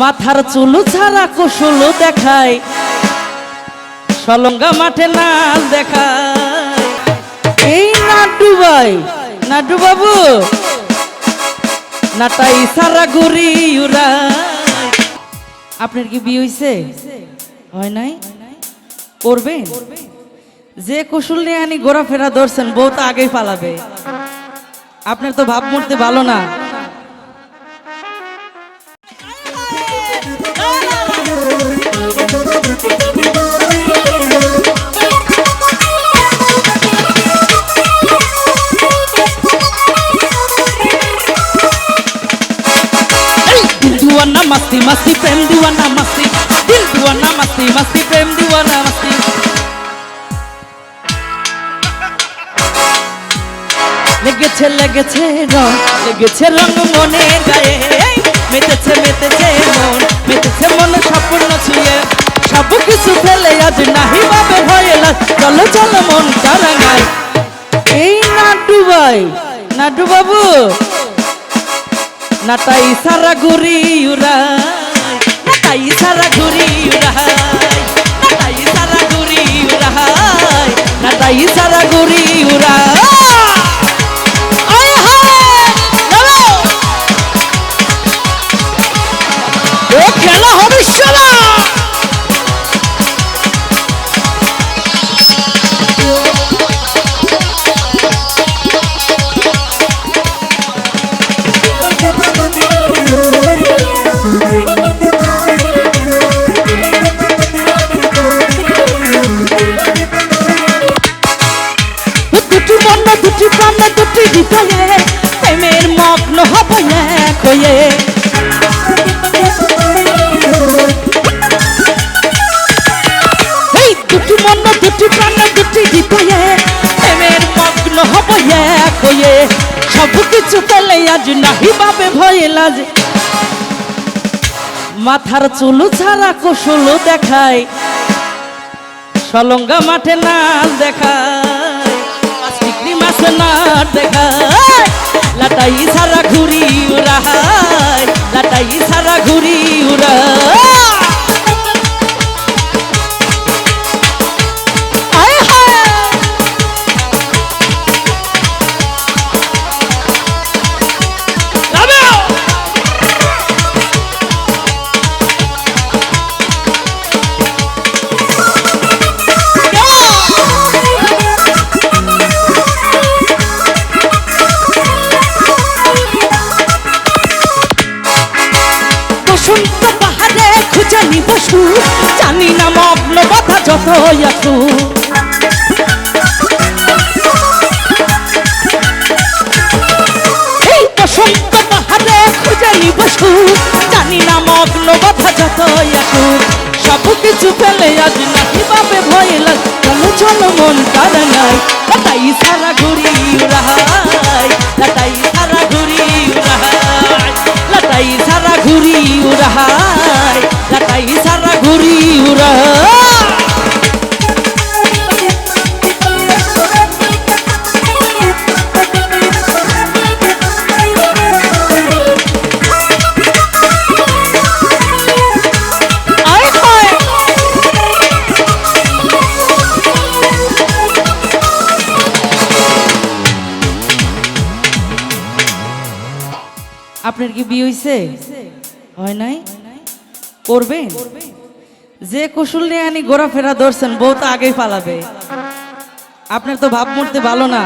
মাথার চুলু ছাড়া কুশুল দেখায়, সলঙ্গা মাঠে নাচ দেখায়। এই নাড্ডু ভাই নাড্ডু বাবু নাটাই সারা ঘুরি উড়ায়। আপনার কি বিয়ে হইছে? হয় নাই? করবেন? যে কুশুল নিয়ে আনি ঘোরাফেরা ধরছেন বউ তো আগেই পালাবে। আপনার তো ভাব ভাবমূর্তি ভালো না। মাস্তি প্রেম দিওয়ানা মাস্তি দিল দিওয়ানা মাস্তি মাস্তি প্রেম দিওয়ানা মাস্তি লেগেছে লেগেছে রং লেগেছে রং মনে গায়ে। মেতেছে মেতেছে মন মেতেছে মন স্বপ্ন ছুঁয়ে। সব কিছু ফেলে আজ নাহি বাবে ভয় চলো চলো মন কারাঙায় এই না ডুবাই নাটু বাবু নাটাই সারা ঘুরি উড়াই নাটাই সারা ঘুরি উড়াই নাটাই সারা ঘুরি উড়াই নাটাই সারা ঘুরি উড়াই। প্রাণ দুটি হৃদয়ে প্রেমের মগ্ন হব এক হয়ে। এই দুটি মন, দুটি প্রাণ, দুটি হৃদয়ে প্রেমের মগ্ন হব এক হয়ে। সব কিছু মাথার চুলু ছাড়া কুশুল দেখায়। সলঙ্গা মাঠে নাচ দেখায়। চিকনি দেখা। লাটাই সারা ঘুরি। খুঁজানি বসু জানি না মগ্ন বাধা যত আসু বসু জানি না মগ্ন বাধা যত আসু ভয় লাগ চলো মন নাই লাটাই সারা ঘুরি উড়াই আপনার কি বিয়ে হয়েছে হয় নাই? করবেন? যে কুশুল নিয়ে আনি ঘোরাফেরা ধরছেন, বউ তো আগেই পালাবে। আপনার তো ভাব মূর্তি ভালো না।